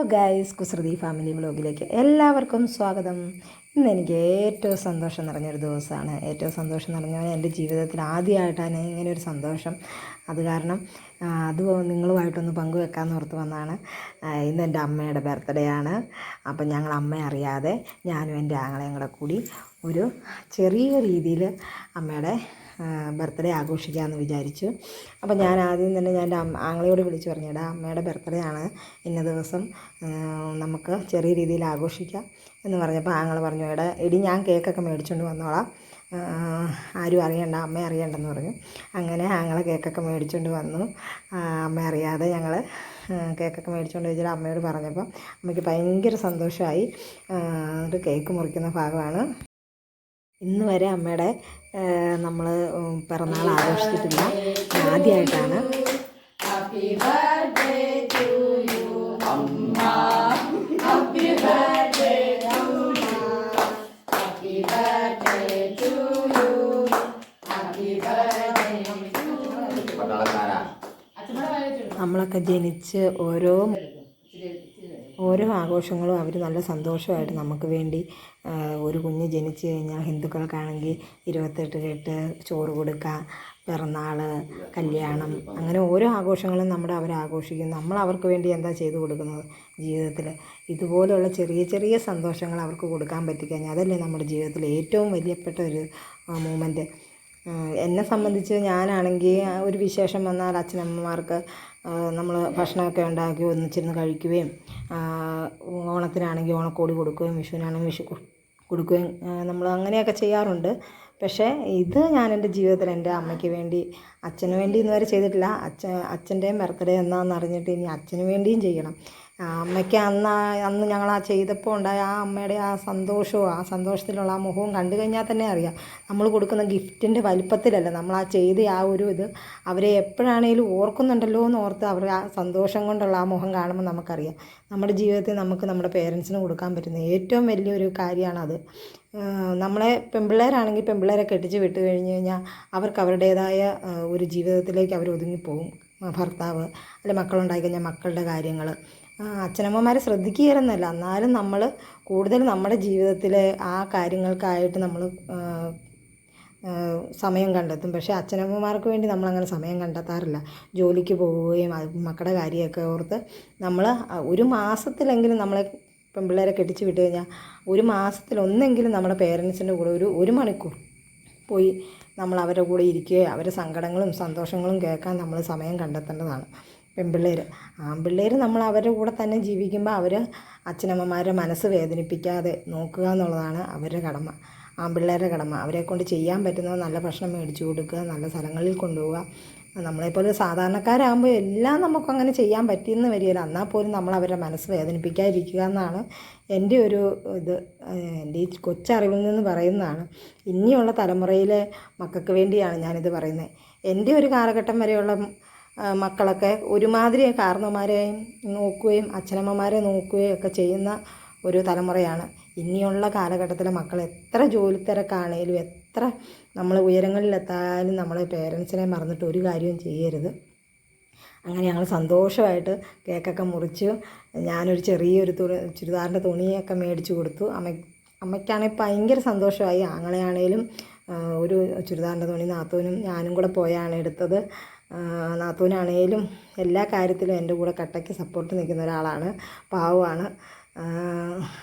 Hello guys കുസൃതി family ബ്ലോഗിലേക്ക് എല്ലാവർക്കും സ്വാഗതം. ഇന്ന് എനിക്ക് ഏറ്റവും സന്തോഷം നിറഞ്ഞൊരു ദിവസമാണ്. ഏറ്റവും സന്തോഷം നിറഞ്ഞ എന്റെ ജീവിതത്തിൽ ആദ്യമായിട്ടാണ് ഇങ്ങനെ ഒരു സന്തോഷം. അത് കാരണം അത് നിങ്ങളുമായിട്ടൊന്ന് പങ്കുവെക്കാമെന്ന് ഓർത്ത് വന്നതാണ് ഇന്ന് എന്റെ അമ്മയുടെ ബർത്ത്ഡേ ആണ്. അപ്പം ഞങ്ങൾ അമ്മയെ അറിയാതെ ഞാനും എന്റെ ആങ്ങളെയും കൂടെ കൂടി ഒരു ചെറിയ രീതിയിൽ അമ്മയുടെ ബർത്ത്ഡേ ആഘോഷിക്കാമെന്ന് വിചാരിച്ചു. അപ്പോൾ ഞാൻ ആദ്യം തന്നെ ഞാൻ എന്റെ ആങ്ങളയോട് വിളിച്ചു പറഞ്ഞേടാ അമ്മയുടെ ബർത്ത്ഡേ ആണ്. ഇന്ന ദിവസം നമുക്ക് ചെറിയ രീതിയിൽ ആഘോഷിക്കാം. എന്ന് പറഞ്ഞപ്പോൾ ആങ്ങൾ പറഞ്ഞു എടാ എടി ഞാൻ കേക്കൊക്കെ മേടിച്ചുകൊണ്ട് വന്നോളാം. ആരും അറിയണ്ട അമ്മ അറിയണ്ടെന്ന് പറഞ്ഞു. അങ്ങനെ ആങ്ങളെ കേക്കൊക്കെ മേടിച്ചുകൊണ്ട് വന്നു. അമ്മ അറിയാതെ ഞങ്ങൾ കേക്കൊക്കെ മേടിച്ചുകൊണ്ട് വെച്ചിട്ട് അമ്മയോട് പറഞ്ഞപ്പോൾ അമ്മയ്ക്ക് ഭയങ്കര സന്തോഷമായി എന്നിട്ട് കേക്ക് മുറിക്കുന്ന ഭാഗമാണ്. ഇന്ന് വരെ അമ്മയുടെ നമ്മൾ പിറന്നാൾ ആഘോഷിച്ചിട്ടില്ല. ആദ്യമായിട്ടാണ് നമ്മളൊക്കെ ജനിച്ച് ഓരോ ഓരോ ആഘോഷങ്ങളും അവർ നല്ല സന്തോഷമായിട്ട് നമുക്ക് വേണ്ടി ഒരു കുഞ്ഞ് ജനിച്ചു കഴിഞ്ഞാൽ ഹിന്ദുക്കൾക്കാണെങ്കിൽ ഇരുപത്തെട്ട് കെട്ട് ചോറ് കൊടുക്കുക പിറന്നാൾ കല്യാണം അങ്ങനെ ഓരോ ആഘോഷങ്ങളും നമ്മുടെ അവർ ആഘോഷിക്കും നമ്മൾ അവർക്ക് വേണ്ടി എന്താ ചെയ്തു കൊടുക്കുന്നത് ജീവിതത്തിൽ ഇതുപോലെയുള്ള ചെറിയ ചെറിയ സന്തോഷങ്ങൾ അവർക്ക് കൊടുക്കാൻ പറ്റിക്കഴിഞ്ഞാൽ അതല്ലേ നമ്മുടെ ജീവിതത്തിൽ ഏറ്റവും വലിയപ്പെട്ട ഒരു മൂമെന്റ് എന്നെ സംബന്ധിച്ച് ഞാനാണെങ്കിൽ ഒരു വിശേഷം വന്നാൽ അച്ഛനമ്മമാർക്ക് നമ്മൾ ഭക്ഷണമൊക്കെ ഉണ്ടാക്കി ഒന്നിച്ചിരുന്ന് കഴിക്കുകയും ഓണത്തിനാണെങ്കിൽ ഓണക്കോടി കൊടുക്കുകയും വിഷുവിനാണെങ്കിൽ വിഷു കൊടുക്കുകയും നമ്മൾ അങ്ങനെയൊക്കെ ചെയ്യാറുണ്ട്. പക്ഷേ ഇത് ഞാൻ എന്റെ ജീവിതത്തിൽ എന്റെ അമ്മയ്ക്ക് വേണ്ടി അച്ഛന് വേണ്ടി ഇന്നുവരെ ചെയ്തിട്ടില്ല. അച്ഛൻ അച്ഛന്റെയും ബർത്ത്ഡേ എന്നാണെന്ന് അറിഞ്ഞിട്ട് ഇനി അച്ഛന് വേണ്ടിയും ചെയ്യണം. അമ്മയ്ക്ക് അന്ന് അന്ന് ഞങ്ങൾ ആ ചെയ്തപ്പോൾ ഉണ്ടായ ആ അമ്മയുടെ ആ സന്തോഷവും ആ സന്തോഷത്തിലുള്ള ആ മുഖവും കണ്ടു കഴിഞ്ഞാൽ തന്നെ അറിയാം. നമ്മൾ കൊടുക്കുന്ന ഗിഫ്റ്റിന്റെ വലിപ്പത്തിലല്ല നമ്മൾ ആ ചെയ്ത ആ ഒരു ഇത് അവരെ എപ്പോഴാണേലും ഓർക്കുന്നുണ്ടല്ലോ എന്ന് ഓർത്ത് അവർ ആ സന്തോഷം കൊണ്ടുള്ള ആ മുഖം കാണുമ്പോൾ നമുക്കറിയാം. നമ്മുടെ ജീവിതത്തിൽ നമുക്ക് നമ്മുടെ പേരൻസിന് കൊടുക്കാൻ പറ്റുന്ന ഏറ്റവും വലിയൊരു കാര്യമാണത് നമ്മളെ പെൺപിള്ളേരാണെങ്കിൽ പെൺപിള്ളേരെ കെട്ടിച്ച് വിട്ട് കഴിഞ്ഞ് കഴിഞ്ഞാൽ അവർക്ക് അവരുടേതായ ഒരു ജീവിതത്തിലേക്ക് അവർ ഒതുങ്ങിപ്പോവും. ആ ഭർത്താവ് അല്ലെ മക്കളുണ്ടായി കഴിഞ്ഞാൽ മക്കളുടെ കാര്യങ്ങൾ. അച്ഛനമ്മമാരെ ശ്രദ്ധിക്കുകയായിരുന്നല്ല. എന്നാലും നമ്മൾ കൂടുതൽ നമ്മുടെ ജീവിതത്തിലെ ആ കാര്യങ്ങൾക്കായിട്ട് നമ്മൾ സമയം കണ്ടെത്തും. പക്ഷേ അച്ഛനമ്മമാർക്ക് വേണ്ടി നമ്മളങ്ങനെ സമയം കണ്ടെത്താറില്ല. ജോലിക്ക് പോവുകയും മക്കളുടെ കാര്യമൊക്കെ ഓർത്ത് നമ്മൾ ഒരു മാസത്തിലെങ്കിലും നമ്മളെ പെൺപിള്ളേരെ കെട്ടിച്ച് വിട്ട് കഴിഞ്ഞാൽ ഒരു മാസത്തിലൊന്നെങ്കിലും നമ്മുടെ പേരൻസിന്റെ കൂടെ ഒരു ഒരു മണിക്കൂർ പോയി നമ്മൾ അവരുടെ കൂടെ ഇരിക്കുകയോ അവരുടെ സങ്കടങ്ങളും സന്തോഷങ്ങളും കേൾക്കാൻ നമ്മൾ സമയം കണ്ടെത്തേണ്ടതാണ്. പെൺപിള്ളേർ ആൺപിള്ളേർ നമ്മൾ അവരുടെ കൂടെ തന്നെ ജീവിക്കുമ്പോൾ അവർ അച്ഛനമ്മമാരുടെ മനസ്സ് വേദനിപ്പിക്കാതെ നോക്കുക എന്നുള്ളതാണ് അവരുടെ കടമ. ആൺപിള്ളേരുടെ കടമ. അവരെ കൊണ്ട് ചെയ്യാൻ പറ്റുന്നത് നല്ല ഭക്ഷണം മേടിച്ചു കൊടുക്കുക നല്ല സ്ഥലങ്ങളിൽ കൊണ്ടുപോവുക. നമ്മളെപ്പോലെ സാധാരണക്കാരാകുമ്പോൾ എല്ലാം നമുക്കങ്ങനെ ചെയ്യാൻ പറ്റിയെന്ന് വരികയില്ല. എന്നാൽ പോലും നമ്മൾ അവരുടെ മനസ്സ് വേദനിപ്പിക്കാതിരിക്കുക എന്നാണ് എന്റെ ഒരു ഇത് എന്റെ ഈ കൊച്ചറിവിൽ നിന്ന് പറയുന്നതാണ്. ഇനിയുള്ള തലമുറയിലെ മക്കൾക്ക് വേണ്ടിയാണ് ഞാനിത് പറയുന്നത്. എന്റെ ഒരു കാലഘട്ടം വരെയുള്ള മക്കളൊക്കെ ഒരുമാതിരി കാരണവന്മാരെയും നോക്കുകയും അച്ഛനമ്മമാരെ നോക്കുകയും ഒക്കെ ചെയ്യുന്ന ഒരു തലമുറയാണ്. ഇനിയുള്ള കാലഘട്ടത്തിലെ മക്കൾ എത്ര ജോലി തിരക്കാണേലും എത്ര നമ്മൾ ഉയരങ്ങളിലെത്താനും നമ്മളെ പേരൻസിനെ മറന്നിട്ട് ഒരു കാര്യവും ചെയ്യരുത്. അങ്ങനെ ഞങ്ങൾ സന്തോഷമായിട്ട് കേക്കൊക്കെ മുറിച്ച് ഞാനൊരു ചെറിയൊരു തുണി ചുരിദാറിന്റെ തുണിയൊക്കെ മേടിച്ചു കൊടുത്തു. അമ്മ അമ്മയ്ക്കാണെങ്കിൽ ഭയങ്കര സന്തോഷമായി. ആങ്ങളെയാണേലും ഒരു ചുരിദാറിന്റെ തുണി നാത്തൂനും ഞാനും കൂടെ പോയാണ് എടുത്തത്. നാത്തൂനാണേലും എല്ലാ കാര്യത്തിലും എന്റെ കൂടെ കട്ടയ്ക്ക് സപ്പോർട്ട് നിൽക്കുന്ന ഒരാളാണ് പാവമാണ്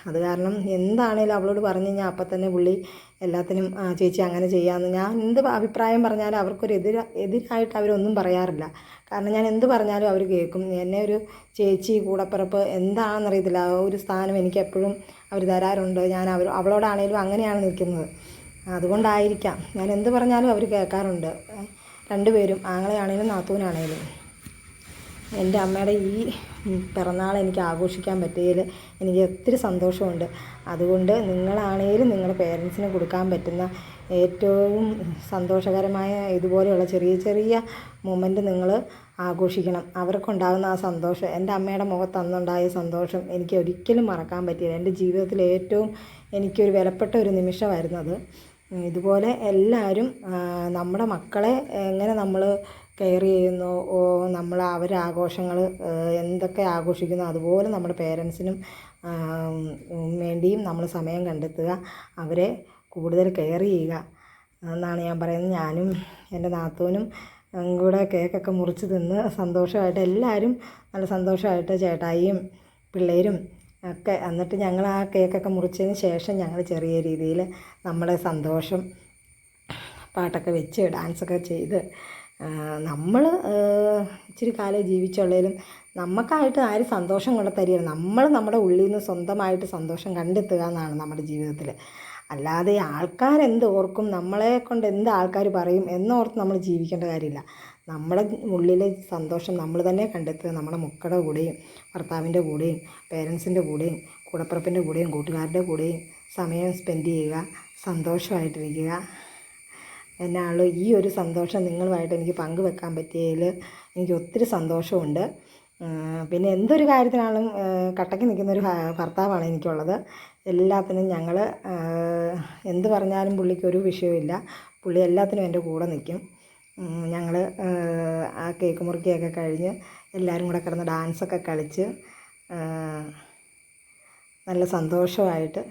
അത് കാരണം എന്താണേലും അവളോട് പറഞ്ഞു കഴിഞ്ഞാൽ അപ്പം തന്നെ പുള്ളി എല്ലാത്തിനും ചേച്ചി അങ്ങനെ ചെയ്യാമെന്ന് ഞാൻ എന്ത് അഭിപ്രായം പറഞ്ഞാലും അവർക്കൊരു എതിര എതിരായിട്ട് അവരൊന്നും പറയാറില്ല. കാരണം ഞാൻ എന്ത് പറഞ്ഞാലും അവർ കേൾക്കും. എന്നെ ഒരു ചേച്ചി കൂടപ്പിറപ്പ് എന്താണെന്നറിയത്തില്ല. ഒരു സ്ഥാനം എനിക്ക് എപ്പോഴും അവർ തരാറുണ്ട്. ഞാൻ അവർ അവളോടാണേലും അങ്ങനെയാണ് നിൽക്കുന്നത്. അതുകൊണ്ടായിരിക്കാം. ഞാൻ എന്ത് പറഞ്ഞാലും അവർ കേൾക്കാറുണ്ട്. രണ്ടുപേരും ആങ്ങളെയാണേലും നാത്തൂനാണേലും. എന്റെ അമ്മയുടെ ഈ പിറന്നാൾ എനിക്ക് ആഘോഷിക്കാൻ പറ്റിയതിൽ എനിക്ക് ഒത്തിരി സന്തോഷമുണ്ട്. അതുകൊണ്ട് നിങ്ങളാണേലും നിങ്ങളുടെ പേരൻസിന് കൊടുക്കാൻ പറ്റുന്ന ഏറ്റവും സന്തോഷകരമായ ഇതുപോലെയുള്ള ചെറിയ ചെറിയ മൊമെന്റ് നിങ്ങൾ ആഘോഷിക്കണം. അവർക്കുണ്ടാകുന്ന ആ സന്തോഷം എന്റെ അമ്മയുടെ മുഖത്ത് അന്നുണ്ടായ സന്തോഷം എനിക്ക് ഒരിക്കലും മറക്കാൻ പറ്റിയില്ല. എന്റെ ജീവിതത്തിൽ ഏറ്റവും എനിക്കൊരു വിലപ്പെട്ട ഒരു നിമിഷമായിരുന്നു അത്. ഇതുപോലെ എല്ലാവരും നമ്മുടെ മക്കളെ എങ്ങനെ നമ്മൾ കെയർ ചെയ്യുന്നു നമ്മൾ അവരെ ആഘോഷങ്ങൾ എന്തൊക്കെ ആഘോഷിക്കുന്നു അതുപോലെ നമ്മുടെ പേരൻസിനും വേണ്ടിയും നമ്മൾ സമയം കണ്ടെത്തുക അവരെ കൂടുതൽ കെയർ ചെയ്യുക എന്നാണ് ഞാൻ പറയുന്നത്. ഞാനും എന്റെ നാത്തൂനും കൂടെ കേക്കൊക്കെ മുറിച്ച് തിന്ന് സന്തോഷമായിട്ട് എല്ലാവരും നല്ല സന്തോഷമായിട്ട് ചേട്ടായിയും പിള്ളേരും ഒക്കെ എന്നിട്ട് ഞങ്ങൾ ആ കേക്കൊക്കെ മുറിച്ചതിന് ശേഷം ഞങ്ങൾ ചെറിയ രീതിയിൽ നമ്മളെ സന്തോഷം പാട്ടൊക്കെ വെച്ച് ഡാൻസൊക്കെ ചെയ്ത് നമ്മൾ ഇച്ചിരി കാലം ജീവിച്ചുള്ളതിലും നമുക്കായിട്ട് ആര് സന്തോഷം കൊണ്ട് തരികയാണ് നമ്മൾ നമ്മുടെ ഉള്ളിൽ നിന്ന് സ്വന്തമായിട്ട് സന്തോഷം കണ്ടെത്തുക എന്നാണ് നമ്മുടെ ജീവിതത്തിൽ. അല്ലാതെ ആൾക്കാരെന്ത് ഓർക്കും നമ്മളെ കൊണ്ട് എന്ത് ആൾക്കാർ പറയും എന്നോർത്ത് നമ്മൾ ജീവിക്കേണ്ട കാര്യമില്ല. നമ്മുടെ ഉള്ളിലെ സന്തോഷം നമ്മൾ തന്നെ കണ്ടെത്തുക. നമ്മുടെ മക്കളുടെ കൂടെയും ഭർത്താവിന്റെ കൂടെയും പേരൻസിന്റെ കൂടെയും കൂടപ്പുറപ്പിന്റെ കൂടെയും കൂട്ടുകാരുടെ കൂടെയും സമയം സ്പെൻഡ് ചെയ്യുക സന്തോഷമായിട്ടിരിക്കുക. എന്നാണല്ലോ ഈ ഒരു സന്തോഷം നിങ്ങളുമായിട്ട് എനിക്ക് പങ്കുവെക്കാൻ പറ്റിയതിൽ എനിക്ക് ഒത്തിരി സന്തോഷമുണ്ട്. പിന്നെ എന്തൊരു കാര്യത്തിനാണെങ്കിലും കട്ടയ്ക്ക് നിൽക്കുന്ന ഒരു ഭർത്താവാണ് എനിക്കുള്ളത്. എല്ലാത്തിനും ഞങ്ങൾ എന്ത് പറഞ്ഞാലും പുള്ളിക്ക് ഒരു വിഷയമില്ല പുള്ളി എല്ലാത്തിനും എന്റെ കൂടെ നിൽക്കും. ഞങ്ങൾ ആ കേക്ക് മുറിക്കുകയൊക്കെ കഴിഞ്ഞ് എല്ലാവരും കൂടെ കിടന്ന് ഡാൻസൊക്കെ കളിച്ച് നല്ല സന്തോഷമായിട്ട്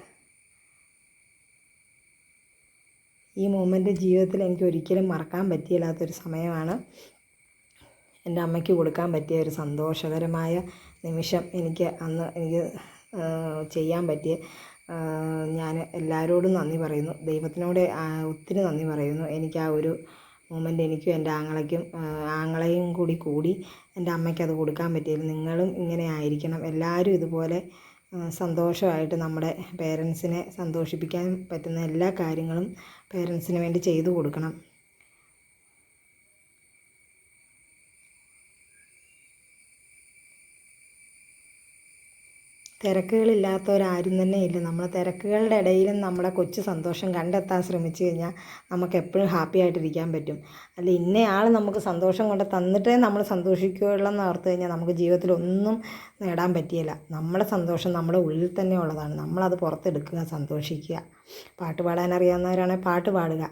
ഈ മൂമെന്റ് ജീവിതത്തിൽ എനിക്ക് ഒരിക്കലും മറക്കാൻ പറ്റിയില്ലാത്തൊരു സമയമാണ്. എന്റെ അമ്മയ്ക്ക് കൊടുക്കാൻ പറ്റിയ ഒരു സന്തോഷകരമായ നിമിഷം എനിക്ക് അന്ന് എനിക്ക് ചെയ്യാൻ പറ്റിയ ഞാൻ എല്ലാവരോടും നന്ദി പറയുന്നു. ദൈവത്തിനോട് ഒത്തിരി നന്ദി പറയുന്നു. എനിക്ക് ആ ഒരു മൂമെന്റ് എനിക്കും എന്റെ ആങ്ങളയ്ക്കും ആങ്ങളയും കൂടി കൂടി എന്റെ അമ്മയ്ക്ക് അത് കൊടുക്കാൻ പറ്റിയത്. നിങ്ങളും ഇങ്ങനെ ആയിരിക്കണം. എല്ലാവരും ഇതുപോലെ സന്തോഷമായിട്ട് നമ്മുടെ പേരൻസിനെ സന്തോഷിപ്പിക്കാൻ പറ്റുന്ന എല്ലാ കാര്യങ്ങളും പേരൻസിന് വേണ്ടി ചെയ്തു കൊടുക്കണം. തിരക്കുകളില്ലാത്തവരാരും തന്നെ ഇല്ല. നമ്മൾ തിരക്കുകളുടെ ഇടയിലും നമ്മുടെ കൊച്ചു സന്തോഷം കണ്ടെത്താൻ ശ്രമിച്ചു കഴിഞ്ഞാൽ നമുക്ക് എപ്പോഴും ഹാപ്പി ആയിട്ടിരിക്കാൻ പറ്റും. അല്ല ഇന്നയാൾ നമുക്ക് സന്തോഷം കൊണ്ട് തന്നിട്ടേ നമ്മൾ സന്തോഷിക്കുകയുള്ളെന്ന് ഓർത്തു കഴിഞ്ഞാൽ നമുക്ക് ജീവിതത്തിൽ ഒന്നും നേടാൻ പറ്റിയില്ല. നമ്മുടെ സന്തോഷം നമ്മുടെ ഉള്ളിൽ തന്നെ ഉള്ളതാണ്. നമ്മളത് പുറത്തെടുക്കുക സന്തോഷിക്കുക. പാട്ട് പാടാൻ അറിയാവുന്നവരാണെങ്കിൽ പാട്ട് പാടുക.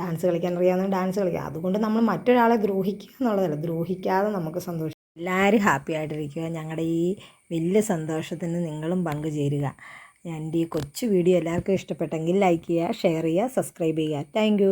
ഡാൻസ് കളിക്കാൻ അറിയാവുന്നവർ ഡാൻസ് കളിക്കുക. അതുകൊണ്ട് നമ്മൾ മറ്റൊരാളെ ദ്രോഹിക്കുക എന്നുള്ളതല്ല. ദ്രോഹിക്കാതെ നമുക്ക് സന്തോഷം എല്ലാവരും ഹാപ്പി ആയിട്ടിരിക്കുക. ഞങ്ങളുടെ ഈ വലിയ സന്തോഷത്തിന് നിങ്ങളും പങ്കുചേരുക. എന്റെ ഈ കൊച്ചു വീഡിയോ എല്ലാവർക്കും ഇഷ്ടപ്പെട്ടെങ്കിൽ ലൈക്ക് ചെയ്യുക ഷെയർ ചെയ്യുക സബ്സ്ക്രൈബ് ചെയ്യുക. താങ്ക്